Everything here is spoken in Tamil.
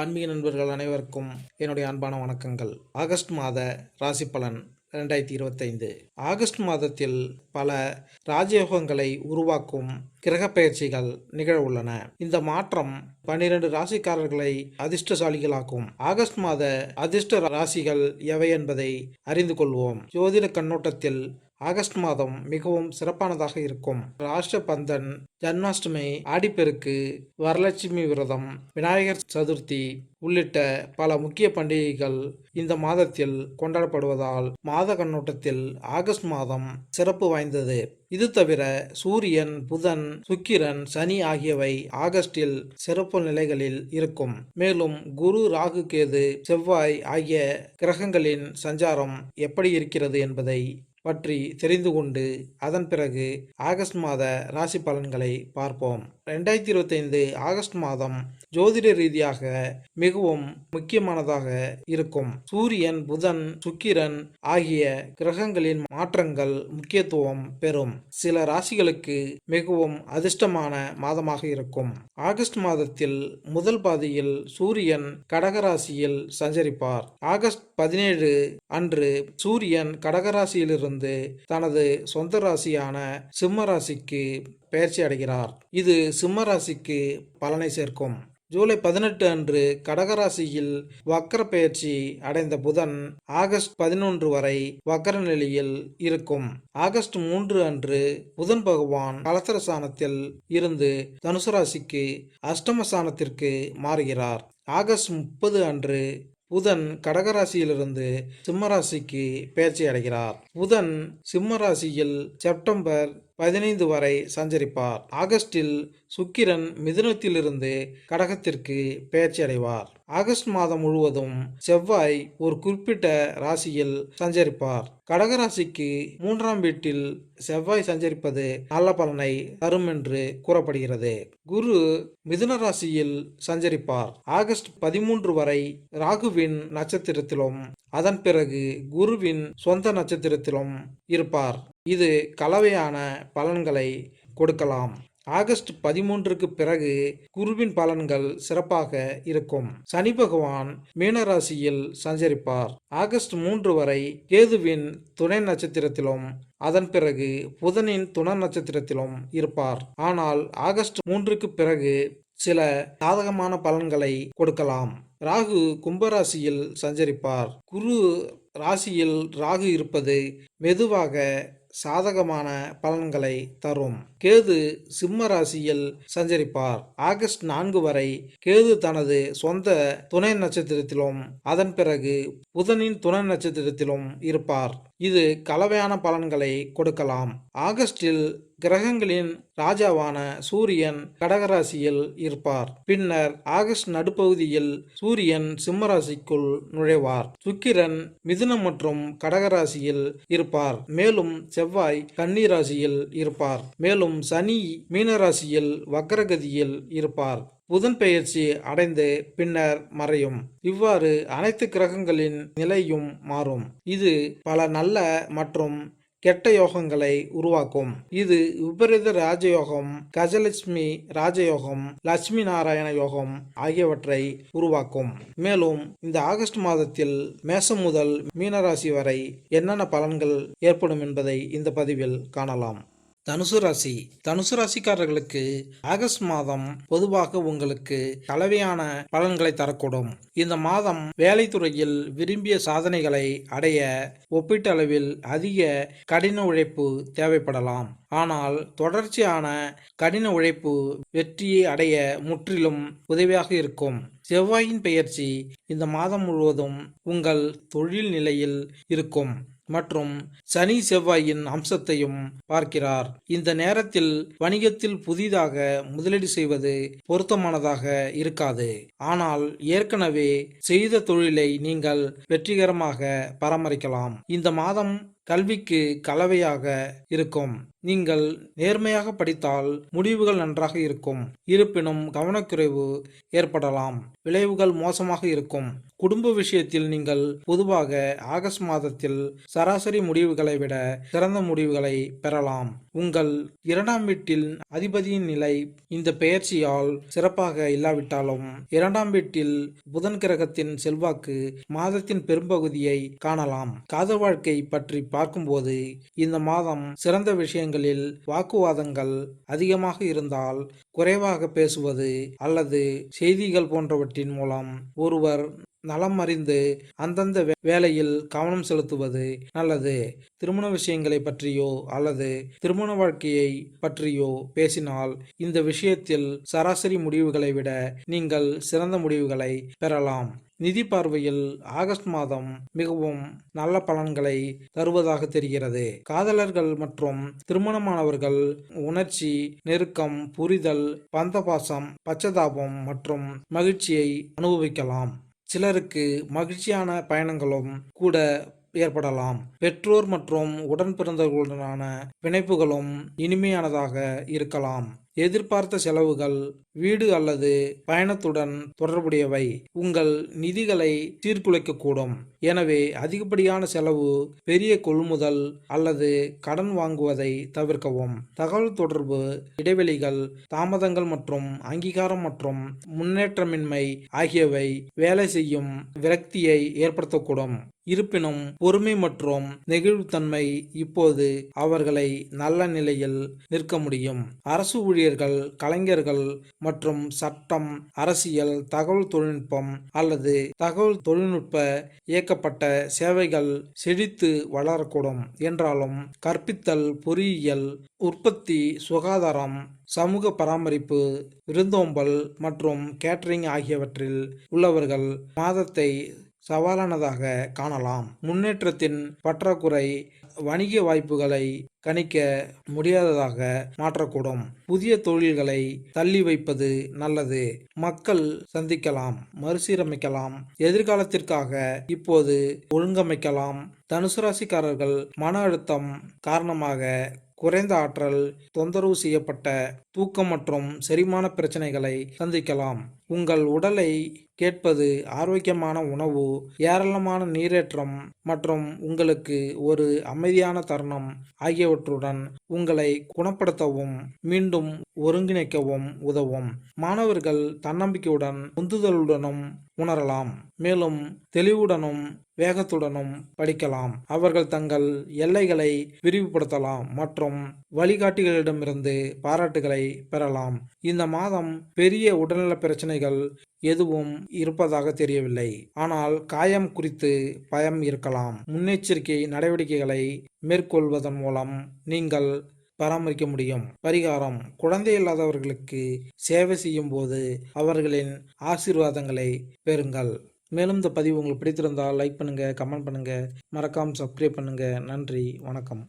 ஆன்மீக நண்பர்கள் அனைவருக்கும் என்னுடைய அன்பான வணக்கங்கள். ஆகஸ்ட் மாத ராசி பலன் ரெண்டாயிரத்தி இருபத்தைந்து. ஆகஸ்ட் மாதத்தில் பல ராஜயோகங்களை உருவாக்கும் கிரக பயிற்சிகள் நிகழ உள்ளன. இந்த மாற்றம் பன்னிரண்டு ராசிக்காரர்களை அதிர்ஷ்டசாலிகளாக்கும். ஆகஸ்ட் மாத அதிர்ஷ்ட ராசிகள் எவை என்பதை அறிந்து கொள்வோம். ஜோதிட கண்ணோட்டத்தில் ஆகஸ்ட் மாதம் மிகவும் சிறப்பானதாக இருக்கும். ராஷ்டிரபந்தன் ஜன்மாஷ்டமி ஆடிப்பெருக்கு வரலட்சுமி விரதம் விநாயகர் சதுர்த்தி உள்ளிட்ட பல முக்கிய பண்டிகைகள் இந்த மாதத்தில் கொண்டாடப்படுவதால் மாத கண்ணோட்டத்தில் ஆகஸ்ட் மாதம் சிறப்பு வாய்ந்தது. இது தவிர சூரியன் புதன் சுக்கிரன் சனி ஆகியவை ஆகஸ்டில் சிறப்பு நிலைகளில் இருக்கும். மேலும் குரு ராகு கேது செவ்வாய் ஆகிய கிரகங்களின் சஞ்சாரம் எப்படி இருக்கிறது என்பதை பற்றி தெரிந்து கொண்டு அதன் பிறகு ஆகஸ்ட் மாத ராசி பலன்களை பார்ப்போம். ரெண்டாயிரத்தி இருபத்தைந்து ஆகஸ்ட் மாதம் ஜோதிட ரீதியாக மிகவும் முக்கியமானதாக இருக்கும். சூரியன் புதன் சுக்கிரன் ஆகிய கிரகங்களின் மாற்றங்கள் முக்கியத்துவம் பெறும். சில ராசிகளுக்கு மிகவும் அதிர்ஷ்டமான மாதமாக இருக்கும். ஆகஸ்ட் மாதத்தில் முதல் பாதியில் சூரியன் கடகராசியில் சஞ்சரிப்பார். ஆகஸ்ட் பதினேழு அன்று சூரியன் கடகராசியிலிருந்து தனது சொந்த ராசியான சிம்ம ராசிக்கு பயிற்சி அடைகிறார். இது சிம்ம ராசிக்கு பலனை சேர்க்கும். ஜூலை பதினெட்டு அன்று கடகராசியில் வக்கர பயிற்சி அடைந்த புதன் ஆகஸ்ட் பதினொன்று வரை வக்கர நிலையில் இருக்கும். ஆகஸ்ட் மூன்று அன்று புதன் பகவான் கலசரசானத்தில் இருந்து தனுசு ராசிக்கு அஷ்டமசானத்திற்கு மாறுகிறார். ஆகஸ்ட் முப்பது அன்று புதன் கடகராசியிலிருந்து சிம்மராசிக்கு பயிற்சி அடைகிறார். புதன் சிம்மராசியில் செப்டம்பர் பதினைந்து வரை சஞ்சரிப்பார். ஆகஸ்டில் சுக்கிரன் மிதுனத்திலிருந்து கடகத்திற்கு பெயர்ச்சி அடைவார் ஆகஸ்ட் மாதம் முழுவதும் செவ்வாய் ஒரு குறிப்பிட்ட ராசியில் சஞ்சரிப்பார். கடகராசிக்கு மூன்றாம் வீட்டில் செவ்வாய் சஞ்சரிப்பது நல்ல பலனை தரும் என்று கூறப்படுகிறது. குரு மிதுன ராசியில் சஞ்சரிப்பார். ஆகஸ்ட் பதிமூன்று வரை ராகுவின் நட்சத்திரத்திலும் அதன் பிறகு குருவின் சொந்த நட்சத்திரத்திலும் இருப்பார். இது கலவையான பலன்களை கொடுக்கலாம். ஆகஸ்ட் பதிமூன்றுக்கு பிறகு குருவின் பலன்கள் சிறப்பாக இருக்கும். சனி பகவான் மீனராசியில் சஞ்சரிப்பார். ஆகஸ்ட் மூன்று வரை கேதுவின் துணை நட்சத்திரத்திலும் அதன் பிறகு புதனின் துணை நட்சத்திரத்திலும் இருப்பார். ஆனால் ஆகஸ்ட் மூன்றுக்கு பிறகு சில சாதகமான பலன்களை கொடுக்கலாம். ராகு கும்பராசியில் சஞ்சரிப்பார். குரு ராசியில் ராகு இருப்பது மெதுவாக சாதகமான பலன்களை தரும். கேது சிம்ம ராசியில் சஞ்சரிப்பார். ஆகஸ்ட் நான்கு வரை கேது தனது சொந்த துணை நட்சத்திரத்திலும் அதன் பிறகு புதனின் துணை நட்சத்திரத்திலும் இருப்பார். இது கலவையான பலன்களை கொடுக்கலாம். ஆகஸ்டில் கிரகங்களின் ராஜாவான சூரியன் கடகராசியில் இருப்பார். பின்னர் ஆகஸ்ட் நடுப்பகுதியில் சூரியன் சிம்மராசிக்குள் நுழைவார். சுக்கிரன் மிதுனம் மற்றும் கடகராசியில் இருப்பார். மேலும் செவ்வாய் கன்னிராசியில் இருப்பார். மேலும் சனி மீனராசியில் வக்ரகதியில் இருப்பார். புதன் பெயர்ச்சி அடைந்து பின்னர் மறையும். இவ்வாறு அனைத்து கிரகங்களின் நிலையும் மாறும். இது பல நல்ல மற்றும் கெட்ட யோகங்களை உருவாக்கும். இது விபரீத ராஜயோகம் கஜலட்சுமி ராஜயோகம் லட்சுமி நாராயண யோகம் ஆகியவற்றை உருவாக்கும். மேலும் இந்த ஆகஸ்ட் மாதத்தில் மேசம் முதல் மீனராசி வரை என்னென்ன பலன்கள் ஏற்படும் என்பதை இந்த பதிவில் காணலாம். தனுசு ராசி. தனுசு ராசிக்காரர்களுக்கு ஆகஸ்ட் மாதம் பொதுவாக உங்களுக்கு கலவையான பலன்களை தரக்கூடும். இந்த மாதம் வேலைத்துறையில் விரும்பிய சாதனைகளை அடைய ஒப்பீட்டளவில் அதிக கடின உழைப்பு தேவைப்படலாம். ஆனால் தொடர்ச்சியான கடின உழைப்பு வெற்றியை அடைய முற்றிலும் உதவியாக இருக்கும். செவ்வாயின் பெயர்ச்சி இந்த மாதம் முழுவதும் உங்கள் தொழில் நிலையில் இருக்கும். மற்றும் சனி செவ்வாயின் அம்சத்தையும் பார்க்கிறார். இந்த நேரத்தில் வணிகத்தில் புதிதாக முதலீடு செய்வது பொருத்தமானதாக இருக்காது. ஆனால் ஏற்கனவே செய்த தொழிலை நீங்கள் வெற்றிகரமாக பராமரிக்கலாம். இந்த மாதம் கல்விக்கு கலவையாக இருக்கும். நீங்கள் நேர்மையாக படித்தால் முடிவுகள் நன்றாக இருக்கும். இருப்பினும் கவனக்குறைவு ஏற்படலாம். விளைவுகள் மோசமாக இருக்கும். குடும்ப விஷயத்தில் நீங்கள் பொதுவாக ஆகஸ்ட் மாதத்தில் சராசரி முடிவுகளை விட சிறந்த முடிவுகளை பெறலாம். உங்கள் இரண்டாம் வீட்டில் அதிபதியின் நிலை இந்த பெயர்ச்சியால் சிறப்பாக இல்லாவிட்டாலும் இரண்டாம் வீட்டில் புதன் கிரகத்தின் செல்வாக்கு மாதத்தின் பெரும்பகுதியை காணலாம். காதல் வாழ்க்கை பற்றி பார்க்கும்போது இந்த மாதம் சிறந்த விஷயங்களில் வாக்குவாதங்கள் அதிகமாக இருந்தால் குறைவாக பேசுவது அல்லது செய்திகள் போன்றவற்றின் மூலம் ஒருவர் நலம் அறிந்து அந்தந்த வே- வேலையில் கவனம் செலுத்துவது நல்லது. திருமண விஷயங்களை பற்றியோ அல்லது திருமண வாழ்க்கையை பற்றியோ பேசினால் இந்த விஷயத்தில் சராசரி முடிவுகளை விட நீங்கள் சிறந்த முடிவுகளை பெறலாம். நிதி பார்வையில் ஆகஸ்ட் மாதம் மிகவும் நல்ல பலன்களை தருவதாக தெரிகிறது. காதலர்கள் மற்றும் திருமணமானவர்கள் உணர்ச்சி நெருக்கம் புரிதல் பந்தபாசம் பச்சதாபம் மற்றும் மகிழ்ச்சியை அனுபவிக்கலாம். சிலருக்கு மகிழ்ச்சியான பயணங்களும் கூட ஏற்படலாம். பெற்றோர் மற்றும் உடன் பிறந்தவர்களுடனான பிணைப்புகளும் இனிமையானதாக இருக்கலாம். எதிர்பார்த்த செலவுகள் வீடு அல்லது பயணத்துடன் தொடர்புடையவை. உங்கள் நிதிகளை சீர்குலைக்கக்கூடும். எனவே அதிகப்படியான செலவு பெரிய கொள்முதல் அல்லது கடன் வாங்குவதை தவிர்க்கவும். தகவல் தொடர்பு இடைவெளிகள் தாமதங்கள் மற்றும் அங்கீகாரம் மற்றும் முன்னேற்றமின்மை ஆகியவை வேலை செய்யும் விரக்தியை ஏற்படுத்தக்கூடும். இருப்பினும் பொறுமை மற்றும் நெகிழ்வுத்தன்மை இப்போது அவர்களை நல்ல நிலையில் நிற்க முடியும். அரசு ஊழியர்கள் கலைஞர்கள் மற்றும் சட்டம் அரசியல் தகவல் தொழில்நுட்பம் அல்லது தகவல் தொழில்நுட்ப இயக்கப்பட்ட சேவைகள் செழித்து வளரக்கூடும் என்றாலும் கற்பித்தல் பொறியியல் உற்பத்தி சுகாதாரம் சமூக பராமரிப்பு விருந்தோம்பல் மற்றும் கேட்டரிங் ஆகியவற்றில் உள்ளவர்கள் மாதத்தை சவாலானதாக காணலாம். முன்னேற்றத்தின் பற்றாக்குறை வணிக வாய்ப்புகளை கணிக்க முடியாததாக மாற்றக்கூடும். புதிய தொழில்களை தள்ளி வைப்பது நல்லது. மக்கள் சந்திக்கலாம் மறுசீரமைக்கலாம். எதிர்காலத்திற்காக இப்போது ஒழுங்கமைக்கலாம். தனுசு ராசிக்காரர்கள் மன அழுத்தம் காரணமாக குறைந்த ஆற்றல் தொந்தரவு செய்யப்பட்ட தூக்கம் மற்றும் செரிமான பிரச்சனைகளை சந்திக்கலாம். உங்கள் உடலை கேட்பது ஆரோக்கியமான உணவு ஏராளமான நீரேற்றம் மற்றும் உங்களுக்கு ஒரு அமைதியான தருணம் ஆகியவற்றுடன் உங்களை குணப்படுத்தவும் மீண்டும் ஒருங்கிணைக்கவும் உதவும். மாணவர்கள் தன்னம்பிக்கையுடன் உந்துதலுடனும் உணரலாம். மேலும் தெளிவுடனும் வேகத்துடனும் படிக்கலாம். அவர்கள் தங்கள் எல்லைகளை விரிவுபடுத்தலாம் மற்றும் வழிகாட்டிகளிடமிருந்து பாராட்டுகளை பெறலாம். இந்த மாதம் பெரிய உடல்நல பிரச்சனைகள் எதுவும் இருப்பதாக தெரியவில்லை. ஆனால் காயம் குறித்து பயம் இருக்கலாம். முன்னெச்சரிக்கை நடவடிக்கைகளை மேற்கொள்வதன் மூலம் நீங்கள் பராமரிக்க முடியும். பரிகாரம் குழந்தை இல்லாதவர்களுக்கு சேவை செய்யும் போது அவர்களின் ஆசீர்வாதங்களை பெறுங்கள். மேலும் இந்த பதிவு உங்களுக்கு பிடித்திருந்தால் லைக் பண்ணுங்கள் கமெண்ட் பண்ணுங்கள் மறக்காமல் சப்ஸ்கிரைப் பண்ணுங்கள் நன்றி வணக்கம்.